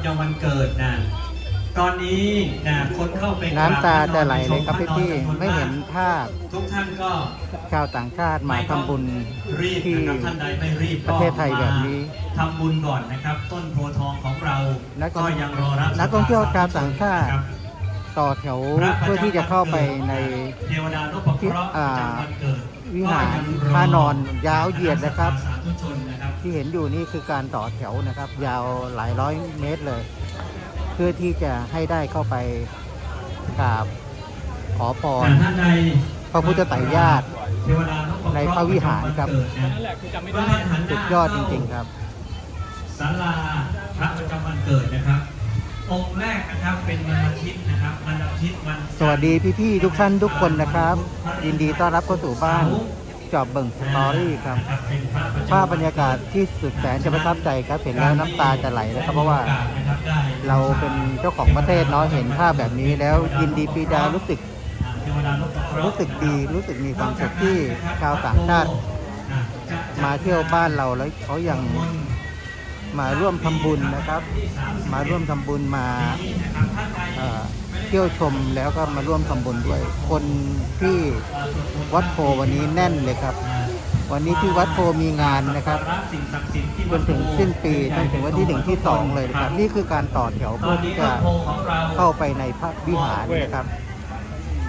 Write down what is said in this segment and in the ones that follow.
ประจำวันเกิดนะตอนนี้นะคนเข้าไปกรบน้ำตาจะไหลเลยครับพะนอนพี่จำวๆไม่เห็นภาพทุกท่านก็ชาวต่างชาติมาทำบุญรีบที่นะครับท่านใดไม่รีบประเทศไทยแบบนี้มาทำบุญก่อนนะครับ ต้นโพธิ์ทองของเรานักท่ก็องยังรอรับนักท่องเที่ยวชาวต่างชาติครับต่อแถวเพื่อที่จะเข้าไปในเทวดานพเคราะห์ประจำวันเกิดวิหารก็ยังอพระนอนยาวเหยียดนะครับ สาธุชนนะครับที่เห็นอยู่นี่คือการต่อแถวนะครับ ยาวหลายร้อยเมตรเลย เพื่อที่จะให้ได้เข้าไปกราบขอพรท่านใดพระพุทธไตรญาติเทวดานพเคราะห์ในพระวิหารครับนั่นแหละคือจำไม่ได้สุดยอดจริงๆครับศาลาพระประจำวันเกิดนะครับองค์แรกนะครับเป็นวันอาทิตย์นะครับวันอาทิตย์วันจันทร์สวัสดีพี่ๆทุกท่านทุกคนนะครับ ยินดีต้อนรับเข้าสู่บ้าน จอบเบิ่งสตอรี่ครับเป็นพระประจำภาพบรรยากาศที่สุดแสนจะประทับใจครับ เห็นแล้วน้ำตาจะไหลนะครับ เพราะว่าเราเป็นเจ้าของประเทศเนาะเห็นภาพแบบนี้แล้วยินดีปีดารู้สึก รู้สึกดีรู้สึกมีความสุขที่ชาวต่างชาติ มาเที่ยวบ้านเราแล้วเขายังมาร่วมทำบุญนะครับ มาร่วมทำบุญมา เที่ยวชมแล้วก็มาร่วมทำบุญด้วย คนที่วัดโพวันนี้แน่นเลยครับ วันนี้ที่วัดโพมีงานนะครับจนถึงสิ้นปีจนถึงวันที่หนึ่งที่สองเลยนะครับ นี่คือการต่อแถวเพื่อที่จะเข้าไปในพระวิหารนะครับ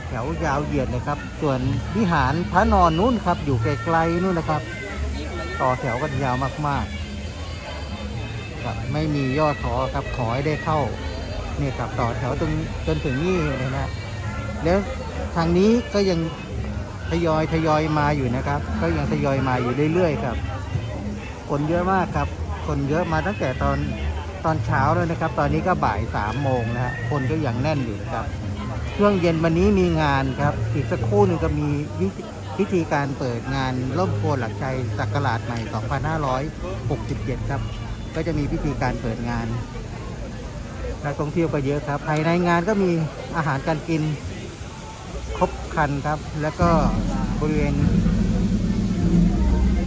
แถวยาวเหยียดเลยครับ ส่วนวิหารพระนอนนู่นครับ อยู่ไกลๆนู่นนะครับ ต่อแถวกันยาวมากๆครับไม่มีย่อท้อครับขอให้ได้เข้า นี่ครับต่อแถวตรงจนถึงนี่เลยนะแล้วทางนี้ก็ยังทยอยทยอยมาอยู่นะครับ ก็ยังทยอยมาอยู่เรื่อยๆครับ คนเยอะมากครับ คนเยอะมาตั้งแต่ตอนตอนเช้าเลยนะครับ ตอนนี้ก็บ่ายสามโมงนะฮะคนก็ยังแน่นอยู่นะครับ ช่วงเย็นวันนี้มีงานครับ อีกสักครู่หนึ่งก็มีพิธีการเปิดงานร่มโพหลักชัยศักราชใหม่ 2567 ครับ ก็จะมีพิธีการเปิดงาน นักท่องเที่ยวก็เยอะครับ ภายในงานก็มีอาหารการกินครบครันครับ แล้วก็บริเวณ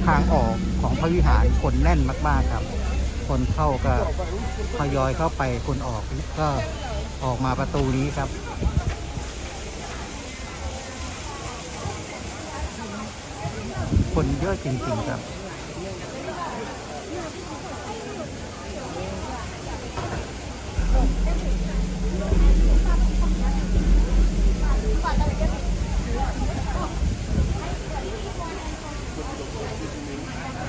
ทางออกของพระวิหารคนแน่นมาก ๆครับ คนเข้าก็ทยอยเข้าไปคนออกก็ออกมาประตูนี้ครับคนเยอะจริงๆครับ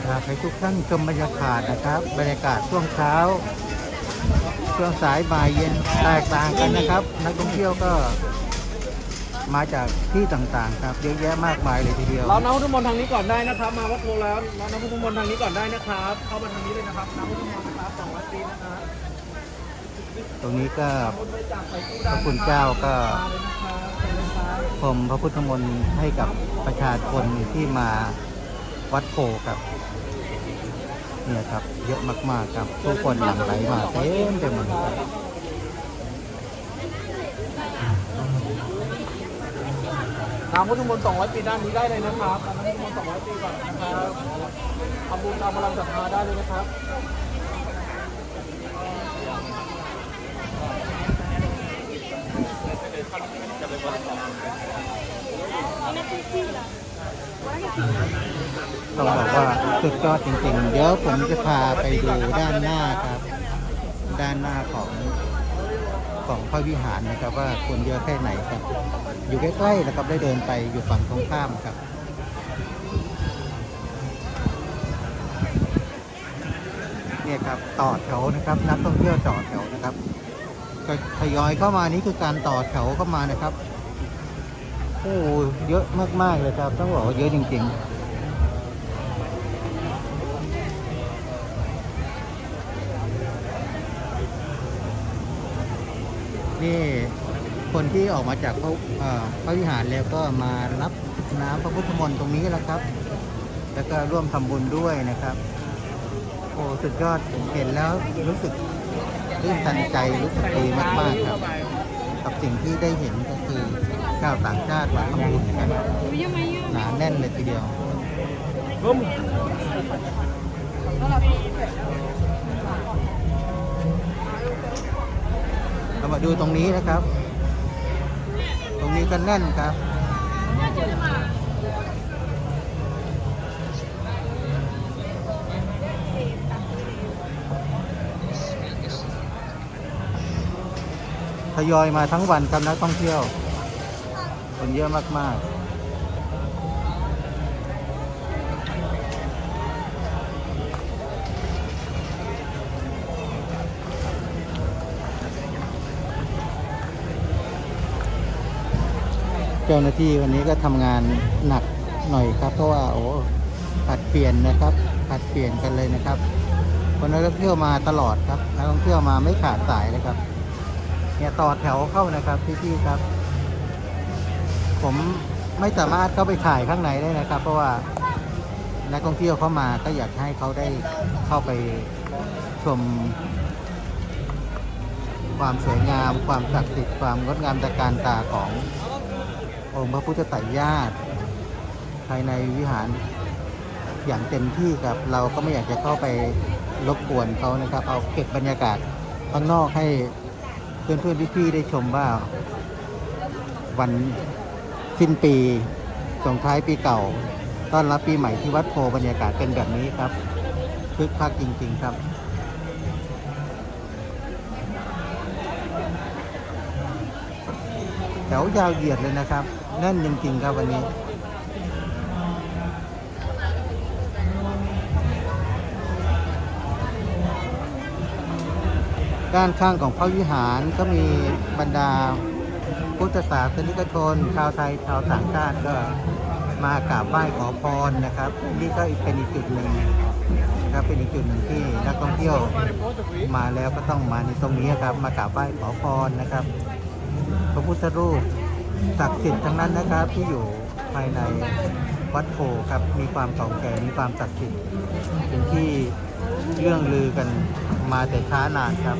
อยากให้ทุกท่านชมบรรยากาศนะครับ บรรยากาศช่วงเช้า ช่วงสายบ่ายเย็นแตกต่างกันนะครับ นักท่องเที่ยวก็มาจากที่ต่างๆ ครับเยอะแยะมากมายเลยทีเดียว เราน้ำพุทธมนต์ทางนี้ก่อนได้นะครับ มาวัดโพแล้วเราน้ำพุทธมนต์ทางนี้ก่อนได้นะครับ เข้ามาทางนี้เลยนะครับน้ำพุทธมนต์นะครับสองวัดปีนะครับ ตรงนี้ก็พระคุณเจ้าก็เลยนะครับเชิญเลยครับพรมพระพุทธมนต์ให้กับประชาชนที่มาวัดโพครับเนี่ยครับ เยอะมากๆครับทุกคนหลั่งไหลมาเต็มไปหมดเลยครับน้ำพุทธมนต์สองร้อยปีด้านนี้ได้เลยนะครับน้ำพุทธมนต์สองร้อยปีก่อนนะครับทำบุญตามกำลังศรัทธาได้เลยนะครับ ต้องบอกว่าสุดยอดจริงๆ เดี๋ยวผมจะพาไปดูด้านหน้าครับ ด้านหน้าของของพระวิหารนะครับ ว่าคนเยอะแค่ไหนครับ อยู่ใกล้ๆนะครับได้เดินไปอยู่ฝั่งตรงข้ามครับเนี่ยครับต่อแถวนะครับนักท่องเที่ยวต่อแถวนะครับทยอยเข้ามานี่คือการต่อแถวเข้ามานะครับ โอ้เยอะมาก ๆ เลยครับ ต้องบอกว่าเยอะจริง ๆนี่คนที่ออกมาจากพระพระวิหารแล้วก็มารับน้ำพระพุทธมนต์ตรงนี้แหละครับ แล้วก็ร่วมทำบุญด้วยนะครับ โอ้สุดยอดผมเห็นแล้วรู้สึกตื้นตันใจรู้สึกดีมากๆครับ กับสิ่งที่ได้เห็นก็คือ ชาวต่างชาติมาทำบุญกันหนาแน่นเลยทีเดียวเเรามาดูตรงนี้นะครับ ตรงนี้ก็แน่นครับทยอยมาทั้งวันครับนักท่องเที่ยว คนเยอะมากๆเจ้าหน้าที่วันนี้ก็ทำงานหนักหน่อยครับ เพราะว่าโอ้ผัดเปลี่ยนนะครับผัดเปลี่ยนกันเลยนะครับคนนักท่องเที่ยวมาตลอดครับนักท่องเที่ยวมาไม่ขาดสายเลยครับเนี่ยต่อแถวเข้านะครับพี่ๆครับ ผมไม่สามารถเข้าไปถ่ายข้างในได้นะครับ เพราะว่านักท่องเที่ยวเข้ามาก็อยากให้เขาได้เข้าไปชม ความสวยงาม ความศักดิ์สิทธิ์ความงดงามตะการตาขององค์พระพุทธไตรญาติ ภายในวิหารอย่างเต็มที่ครับ เราก็ไม่อยากจะเข้าไปรบกวนเขานะครับ เอาเก็บบรรยากาศข้างนอกให้เพื่อนๆพี่ๆได้ชมว่าวัน สิ้นปี ส่งท้ายปีเก่า ต้อนรับปีใหม่ที่วัดโพบรรยากาศเป็นแบบนี้ครับคึกคักจริง ๆ ครับแถวยาวเหยียดเลยนะครับแน่นจริง ๆ ครับวันนี้ด้านข้างของพระวิหารก็มีบรรดา พุทธศาสนิกชน ชาวไทยชาวต่างชาติก็มากราบไหว้ขอพรนะครับ นี่ก็เป็นอีกจุดหนึ่งนะครับเป็นอีกจุดหนึ่งที่นักท่องเที่ยวมาแล้วก็ต้องมาในตรงนี้ครับ มากราบไหว้ขอพรนะครับพระพุทธรูปศักดิ์สิทธิ์ทั้งนั้นนะครับที่อยู่ภายในวัดโพครับมีความเก่าแก่มีความศักดิ์สิทธิ์เป็นที่เรื่องลือกันมาแต่ช้านานครับ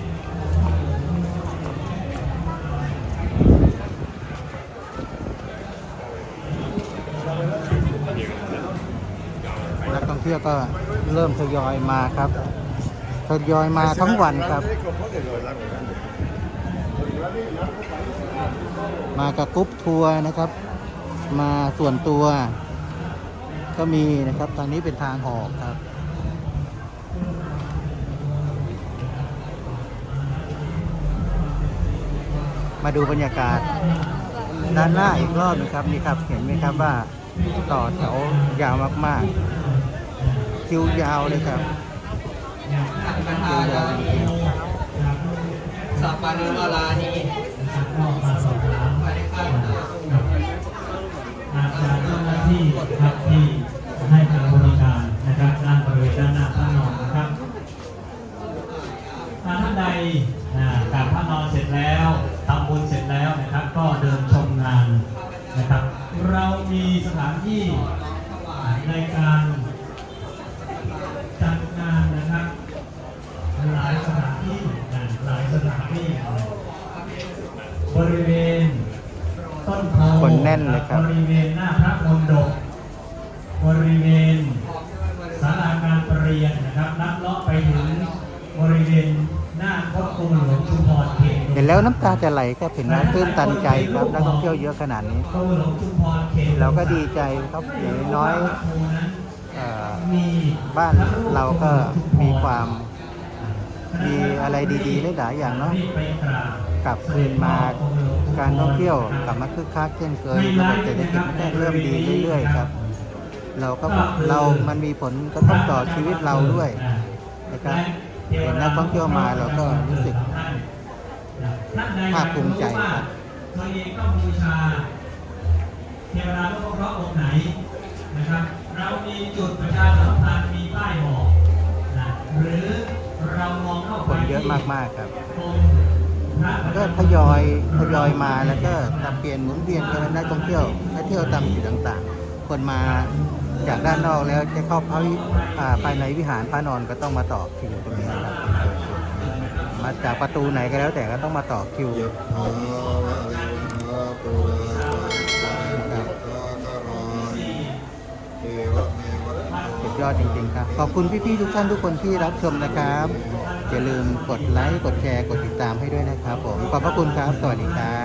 ที่ยวก็เริ่มทยอยมาครับทยอยมาทั้งวันครับ มากับกรุ๊ปทัวร์นะครับ มาส่วนตัว ก็มีนะครับ ตอนนี้เป็นทางหอกครับมาดูบรรยากาศด้านหน้าอีกรอบนะครับนี่ครับ เห็นไหมครับว่าต่อแถวยาวมากๆ คิวยาวเลยครับคิวยาวสัปปะริมาลานีที่ครับที่ สถานที่บริเวณต้นโพคนแน่นเลยครับ บริเวณหน้าพระมณฑปบริเวณศาลาการประเรียนนะครับลัดเลาะไปถึงบริเวณหน้าพระกรมหลวงชุมพรเขตเห็นแล้วน้ำตาจะไหลครับเห็นแล้วตื้นตันใจครับนักท่องเที่ยวเยอะขนาดนี้ กรมหลวงชุมพรเขตเราก็ดีใจครับอย่างน้อยวัดโพนั้นๆเอ่อมีบ้านเราก็มีความ มีอะไรดีๆหลายอย่างเนาะกลับคืนมาการท่องเที่ยวกลับมาคึกคักเช่นเคยระบบเศรษฐกิจมันก็เริ่มดีเรื่อยๆครับ เราก็เรามันมีผลกระทบต่อชีวิตเราด้วยนะครับเห็นนักท่องเที่ยวมาเราก็รู้สึกภาคภูมิใจครับตัวเองก็บูชาเทวดาลูกเคราะองค์ไหนนะครับ เรามีจุดประชาสัมพันธ์มีป้ายบอก คนเยอะมากๆครับก็ทยอยทยอยมาแล้วก็จะเปลี่ยนหมุนเวียนกันนักท่องเที่ยวนักเที่ยวตามจุดต่างๆ คนมาจากด้านนอกแล้วจะเข้าพระภายในวิหารพระนอนก็ต้องมาต่อคิวตรงนี้นะครับมาจากประตูไหนก็แล้วแต่ก็ต้องมาต่อคิวสุดยอดจริงๆครับ ขอบคุณพี่ๆทุกท่านทุกคนที่รับชมนะครับ อย่าลืมกดไลค์ กดแชร์ กดติดตามให้ด้วยนะครับผม ขอบพระคุณครับ สวัสดีครับ